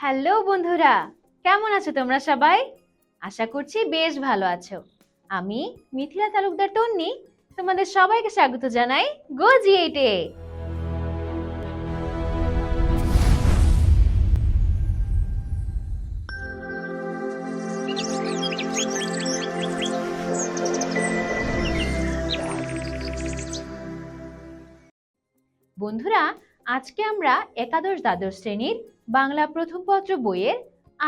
Hello বন্ধুরা, কেমন আছো তোমরা সবাই? আশা করছি বেশ ভালো আছো। আমি মিথিলা তালুকদার তন্নি, তোমাদের সবাইকে স্বাগত জানাই গো জি এইটে বন্ধুরা, আজকে আমরা একাদশ দ্বাদশ শ্রেণির বাংলা প্রথম পত্র বইয়ের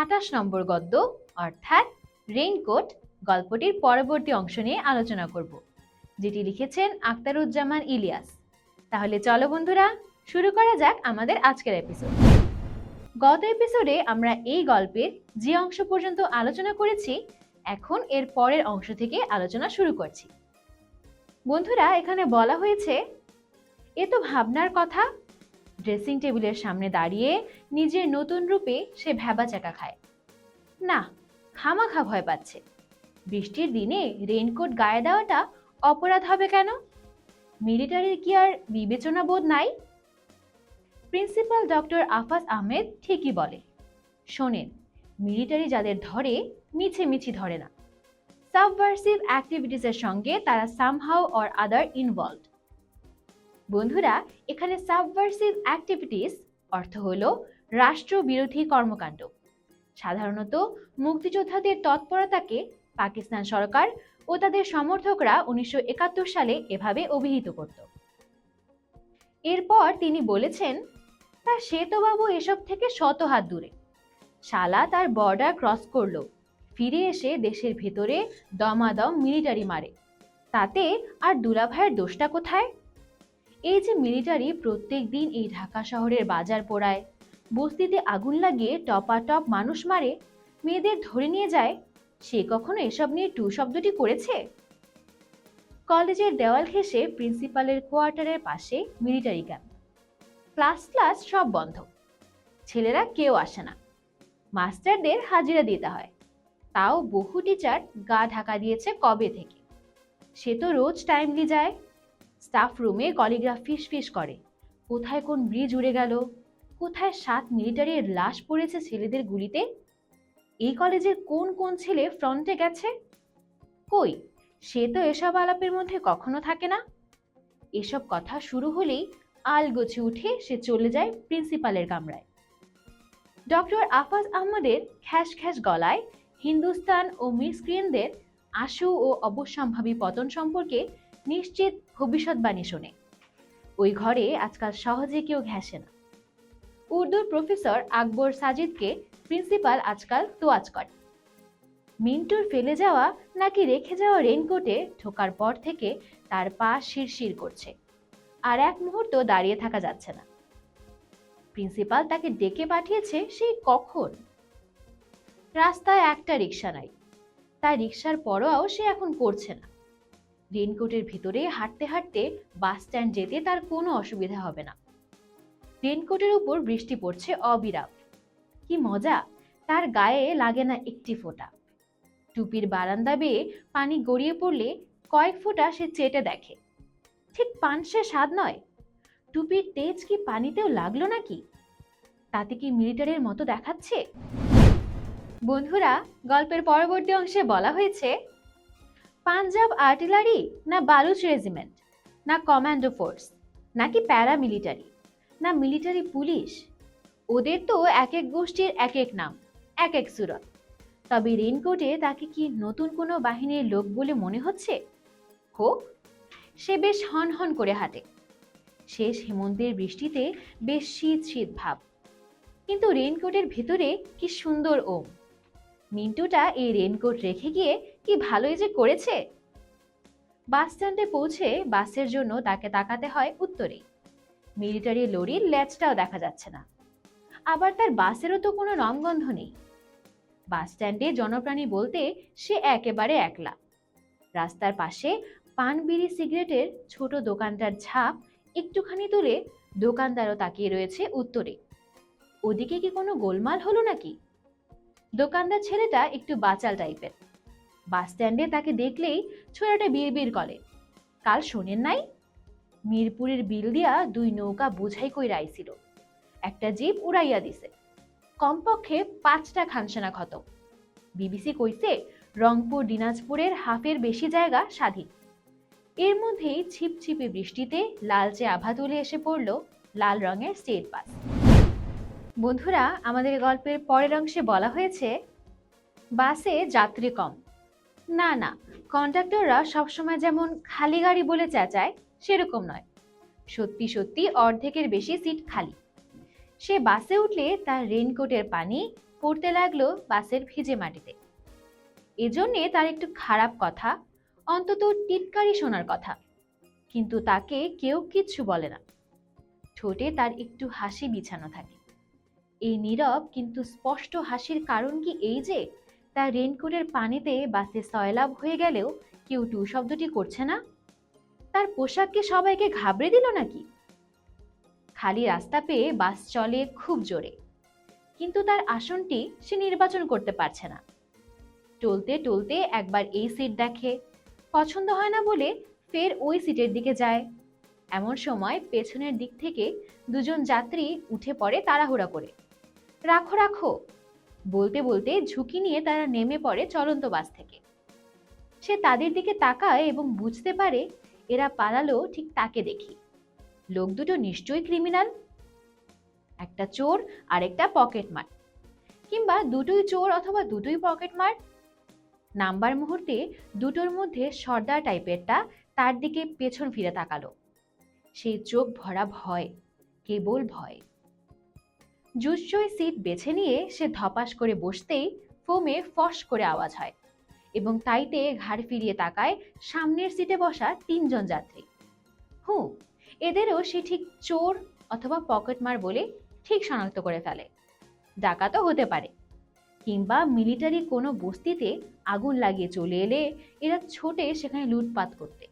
আঠাশ নম্বর গদ্য, অর্থাৎ রেইনকোট, গল্পটির পরবর্তী অংশ নিয়ে আলোচনা করব, যেটি লিখেছেন আক্তারুজ্জামান ইলিয়াস। তাহলে চলো বন্ধুরা, শুরু করা যাক আমাদের আজকের এপিসোড গত এপিসোডে আমরা এই গল্পের যে অংশ পর্যন্ত আলোচনা করেছি, এখন এর পরের অংশ থেকে আলোচনা শুরু করছি। বন্ধুরা, এখানে বলা হয়েছে, এ তো ভাবনার কথা ড্রেসিং টেবিলের সামনে দাঁড়িয়ে নিজের নতুন রূপে সে ভ্যাবা চাকা খায়। না, খামাখা ভয় পাচ্ছে। বৃষ্টির দিনে রেইনকোট গায়ে দেওয়াটা অপরাধ হবে কেন? মিলিটারির কি আর বিবেচনা বোধ নাই? প্রিন্সিপাল ডক্টর আফাজ আহমেদ ঠিকই বলে, শোনেন, মিলিটারি যাদের ধরে, মিছে মিছি ধরে না। সাবভার্সিভ অ্যাক্টিভিটিসের সঙ্গে তারা সামহাও অর আদার ইনভলভ বন্ধুরা, এখানে সাবভার্সিভ অ্যাক্টিভিটিস অর্থ হল রাষ্ট্রবিরোধী কর্মকাণ্ড। সাধারণত মুক্তিযোদ্ধাদের তৎপরতাকে পাকিস্তান সরকার ও তাদের সমর্থকরা উনিশশো একাত্তর সালে এভাবে অভিহিত করত। এরপর তিনি বলেছেন, তা শ্বেতবাবু এসব থেকে শত হাত দূরে। শালা তার বর্ডার ক্রস করল, ফিরে এসে দেশের ভেতরে দমাদম মিলিটারি মারে। তাতে আর দুলাভাইয়ের দোষটা কোথায়? এই যে মিলিটারি প্রত্যেক দিন এই ঢাকা শহরের বাজার পোড়ায়। বস্তিতে আগুন লাগিয়ে টপাটপ মানুষ মারে, মেয়েদের ধরে নিয়ে যায়, সে কখনো এসব নিয়ে টু শব্দটি করেছে? কলেজের দেওয়াল ঘেঁষে প্রিন্সিপালের কোয়ার্টারের পাশে মিলিটারি ক্যাম্প ক্লাস ক্লাস সব বন্ধ। ছেলেরা কেউ আসে না। মাস্টারদের হাজিরা দিতে হয়। তাও বহু টিচার গা ঢাকা দিয়েছে কবে থেকে? সে তো রোজ টাইমলি যায়। স্টাফ রুমে কলিগ্রাফ ফিস ফিস করে। কোথায় কোন ব্রিজ উড়ে গেল? কোথায় সাত মিলিটারির লাশ পড়েছে ছেলেদের গুলিতে? এই কলেজের কোন কোন ছেলে ফ্রন্টে গেছে? কই? সে তো এসব আলাপের মধ্যে কখনো থাকে না। এসব কথা শুরু হলেই আলগোছে উঠে সে চলে যায় প্রিন্সিপালের কামরায়। ডক্টর আফাজ আহমদের খ্যাস খ্যাস গলায় হিন্দুস্তান ও মিসক্রিয়েনদের আশু ও অবশ্যম্ভাবী পতন সম্পর্কে নিশ্চিত ভবিষ্যৎবাণী শোনে। ওই ঘরে আজকাল সহজে কেউ ঘেঁষে না। উর্দুর প্রফেসর আকবর সাজিদকে প্রিন্সিপাল আজকাল তোয়াজ করে। মিন্টুর ফেলে যাওয়া নাকি রেখে যাওয়া রেনকোটে ঢোকার পর থেকে তার পা শিরশির করছে। আর এক মুহূর্ত দাঁড়িয়ে থাকা যাচ্ছে না। প্রিন্সিপাল তাকে ডেকে পাঠিয়েছে সেই কখন? রাস্তায় একটা রিক্সা নাই। তার রিক্সার পরোয়াও সে এখন করছে না। রেনকোটের ভিতরে হাঁটতে হাঁটতে বাস স্ট্যান্ড যেতে তার কোনো অসুবিধা হবে না। রেনকোটের উপর বৃষ্টি পড়ছে অবিরাম। কি মজা, তার গায়ে লাগে না একটি ফোঁটা। টুপির বারান্দা বেয়ে পানি গড়িয়ে পড়লে কয়েক ফোঁটা সে চেটে দেখে। ঠিক পানসে স্বাদ নয়। টুপির তেজ কি পানিতেও লাগল নাকি? তাতে কি মিলিটারির মতো দেখাচ্ছে? বন্ধুরা, গল্পের পরবর্তী অংশে বলা হয়েছে পাঞ্জাব আর্টিলারি না বালুচ রেজিমেন্ট? না কমান্ডো ফোর্স? নাকি প্যারামিলিটারি? না মিলিটারি পুলিশ? ওদের তো এক এক গোষ্ঠীর এক এক নাম, এক এক সুরত। তবে রেনকোটে তাকে কি নতুন কোনো বাহিনীর লোক বলে মনে হচ্ছে? হোক, সে বেশ হন হন করে হাঁটে। শেষ হেমন্তের বৃষ্টিতে বেশ শীত শীত ভাব। কিন্তু রেনকোটের ভেতরে কি সুন্দর ওম? মিন্টুটা এই রেনকোট রেখে গিয়ে কি ভালোই যে করেছে? বাস স্ট্যান্ডে পৌঁছে বাসের জন্য তাকে তাকাতে হয় উত্তরেই। মিলিটারি লরির ল্যাচটাও দেখা যাচ্ছে না। আবার তার বাসেরও তো কোনো রংগন্ধ নেই। বাস স্ট্যান্ডে জনপ্রাণী বলতে সে একেবারে একলা। রাস্তার পাশে পান বিড়ি সিগারেটের ছোট দোকানটার ছাপ একটুখানি তুলে দোকানদারও তাকিয়ে রয়েছে উত্তরে। ওদিকে কি কোনো গোলমাল হলো নাকি? দোকানদার ছেলেটা একটু বাচাল টাইপের। বাস স্ট্যান্ডে তাকে দেখলেই ছোড়াটা বিড় করে। কাল শোনেন নাই? মিরপুরের বিল দিয়া দুই নৌকা বোঝাই কই রাইছিল একটা জিপ উড়াইয়া দিছে। কমপক্ষে পাঁচটা খানসানা খতম বিবিসি কইছে, রংপুর, দিনাজপুরের হাফের বেশি জায়গা স্বাধীন। এর মধ্যেই ছিপছিপে বৃষ্টিতে লালচে আভা তুলে এসে পড়ল লাল রঙের স্টেট বাস। বন্ধুরা, আমাদের গল্পের পরের অংশে বলা হয়েছে, বাসে যাত্রী কম। না না। কন্ডাক্টররা সবসময় যেমন খালি গাড়ি বলে চেঁচায়, সেরকম নয়। সত্যি সত্যি অর্ধেকের বেশি সিট খালি। সে বাসে উঠলে তার রেনকোটের পানি পড়তে লাগল বাসের ভিজে মাটিতে। এজন্যে তার একটু খারাপ কথা, অন্তত টিটকারি শোনার কথা। কিন্তু তাকে কেউ কিচ্ছু বলে না। ঠোঁটে তার একটু হাসি বিছানো থাকে। এই নীরব কিন্তু স্পষ্ট হাসির কারণ কি এই যে? তার রেনকোটের পানিতে বাসে সয়লাভ হয়ে গেলেও কেউ টু শব্দটি করছে না। তার পোশাককে সবাইকে ঘাবড়ে দিল নাকি? খালি রাস্তা পেয়ে বাস চলে খুব জোরে। কিন্তু তার আসনটি সে নির্বাচন করতে পারছে না। টলতে টলতে একবার এই সিট দেখে, পছন্দ হয় না বলে ফের ওই সিটের দিকে যায়। এমন সময় পেছনের দিক থেকে দুজন যাত্রী উঠে পড়ে তাড়াহুড়া করে। রাখো রাখো। বলতে বলতে ঝুঁকি নিয়ে তারা নেমে পড়ে চলন্ত বাস থেকে। সে তাদের দিকে তাকায় এবং বুঝতে পারে এরা পালালো ঠিক তাকে দেখি। লোক দুটো নিশ্চয়ই ক্রিমিনাল একটা চোর আর একটা পকেট মার কিংবা দুটোই চোর অথবা দুটোই পকেট মার নাম্বার মুহূর্তে দুটোর মধ্যে সর্দার টাইপেরটা তার দিকে পেছন ফিরে তাকালো। সেই চোখ ভরা ভয়, কেবল ভয়। জুসজয় সিট বেছে নিয়ে সে ধপাস করে বসতেই ফোমে ফস করে আওয়াজ হয় এবং তাইতে ঘাড় ফিরিয়ে তাকায় সামনের সিটে বসা তিনজন যাত্রী। হুঁ, এদেরও সে ঠিক চোর অথবা পকেটমার বলে ঠিক শনাক্ত করে ফেলে। ডাকাতও হতে পারে। কিংবা মিলিটারি কোনো বস্তিতে আগুন লাগিয়ে চলে এলে এরা ছোটে সেখানে লুটপাট করতে।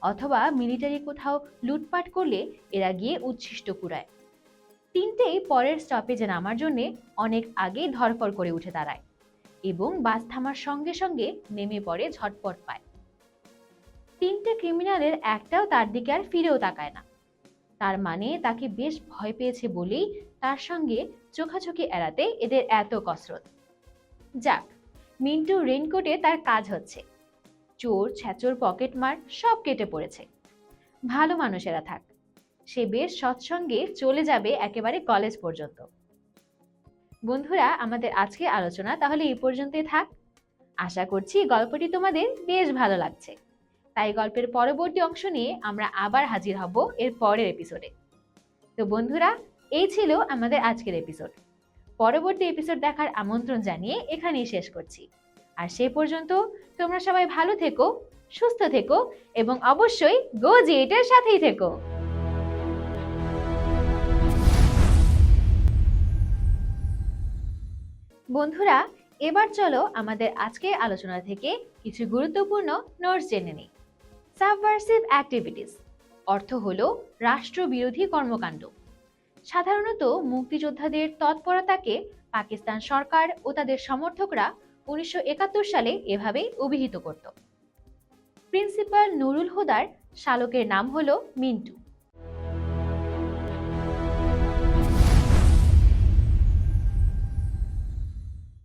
অথবা মিলিটারি কোথাও লুটপাট করলে এরা গিয়ে উচ্ছিষ্ট কুড়ায়। তিনটেই পরের স্টপেজে নামার জন্যে অনেক আগেই ধরফর করে উঠে দাঁড়ায় এবং বাস থামার সঙ্গে সঙ্গে নেমে পড়ে ঝটপট পায়। তিনটে ক্রিমিনালের একটাও তার দিকে আর ফিরেও তাকায় না। তার মানে তাকে বেশ ভয় পেয়েছে বলেই তার সঙ্গে চোখাচোখি এড়াতে এদের এত কসরত। যাক, মিন্টু রেনকোটে তার কাজ হচ্ছে। চোর, ছ্যাচোর, পকেটমার সব কেটে পড়েছে। ভালো মানুষেরা থাক। সে বেশ সৎসঙ্গে চলে যাবে একেবারে কলেজ পর্যন্ত। বন্ধুরা, আমাদের আজকে আলোচনা তাহলে এই পর্যন্তই থাক। আশা করছি গল্পটি তোমাদের বেশ ভালো লাগছে। তাই গল্পের পরবর্তী অংশ নিয়ে আমরা আবার হাজির হব এর পরের এপিসোডে তো বন্ধুরা, এই ছিল আমাদের আজকের এপিসোড পরবর্তী এপিসোড দেখার আমন্ত্রণ জানিয়ে এখানেই শেষ করছি। আর সে পর্যন্ত তোমরা সবাই ভালো থেকো, সুস্থ থেকো এবং অবশ্যই গো জিএটের সাথেই থেকো। বন্ধুরা, এবার চলো আমাদের আজকের আলোচনা থেকে কিছু গুরুত্বপূর্ণ নোটস জেনে নিই। সাবভার্সিভ অ্যাক্টিভিটিস অর্থ হলো রাষ্ট্রবিরোধী কর্মকাণ্ড। সাধারণত মুক্তিযোদ্ধাদের তৎপরতাকে পাকিস্তান সরকার ও তাদের সমর্থকরা উনিশশো একাত্তর সালে এভাবেই অভিহিত করত। প্রিন্সিপাল নুরুল হুদার শালকের নাম হল মিন্টু।